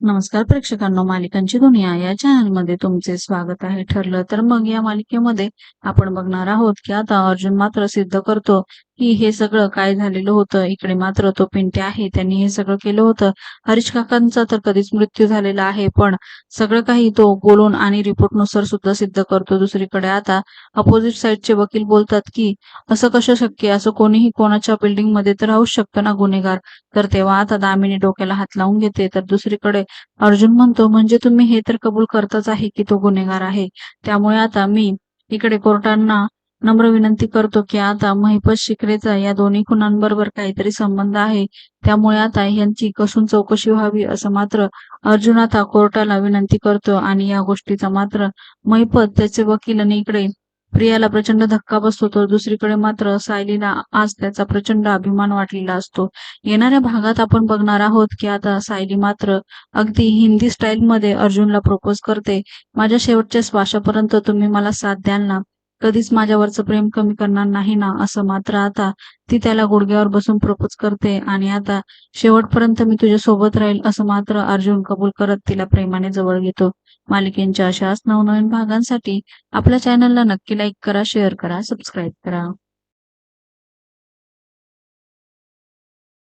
नमस्कार प्रेक्षकांनो मालिकांची दुनिया या चॅनलमध्ये तुमचे स्वागत आहे ठरलं तर मग या मालिकेमध्ये आपण बघणार आहोत की आता अर्जुन मात्र सिद्ध करतो की हे सगळं काय झालेलं होतं? इकडे मात्र तो पिंटे आहे त्यांनी हे सगळं केलं होतं. हरीश काकांचा तर कधीच मृत्यू झालेला आहे पण सगळं काही तो बोलून आणि रिपोर्टनुसार सुद्धा सिद्ध करतो दुसरीकडे. आता अपोजिट साईडचे वकील बोलतात की असं कसं शक्य असं कोणीही कोणाच्या बिल्डिंगमध्ये तर राहूच शकतं ना गुन्हेगार. तर तेव्हा आता दामिनी डोक्याला हात लावून घेते. तर दुसरीकडे अर्जुन म्हणतो म्हणजे तुम्ही हे तर कबूल करताच आहे की तो गुन्हेगार आहे. त्यामुळे आता मी इकडे कोर्टांना नम्र विनंती करतो की आता महिपत शिकरेचा या दोन्ही खुनांबरोबर काहीतरी संबंध आहे. त्यामुळे आता यांची कसून चौकशी व्हावी असं मात्र अर्जुन आता कोर्टाला विनंती करतो आणि या गोष्टीचा मात्र महिपत त्याचे वकील आणि इकडे प्रियाला प्रचंड धक्का बसतो तर दुसरीकडे मात्र सायलीला आज त्याचा प्रचंड अभिमान वाटलेला असतो. येणाऱ्या भागात आपण बघणार आहोत की आता सायली मात्र अगदी हिंदी स्टाईल मध्ये अर्जुनला प्रपोज करते. माझ्या शेवटच्या श्वासापर्यंत तुम्ही मला साथ द्याल ना? कधीच माझ्यावरचं प्रेम कमी करणार नाही ना असं मात्र आता ती त्याला गुडघ्यावर बसून प्रपोज करते आणि आता शेवटपर्यंत मी तुझ्या सोबत राहील असं मात्र अर्जुन कबूल करत तिला प्रेमाने जवळ घेतो. मालिकेंच्या अशाच नवनवीन भागांसाठी आपल्या चॅनलला नक्की लाईक करा शेअर करा सबस्क्राईब करा.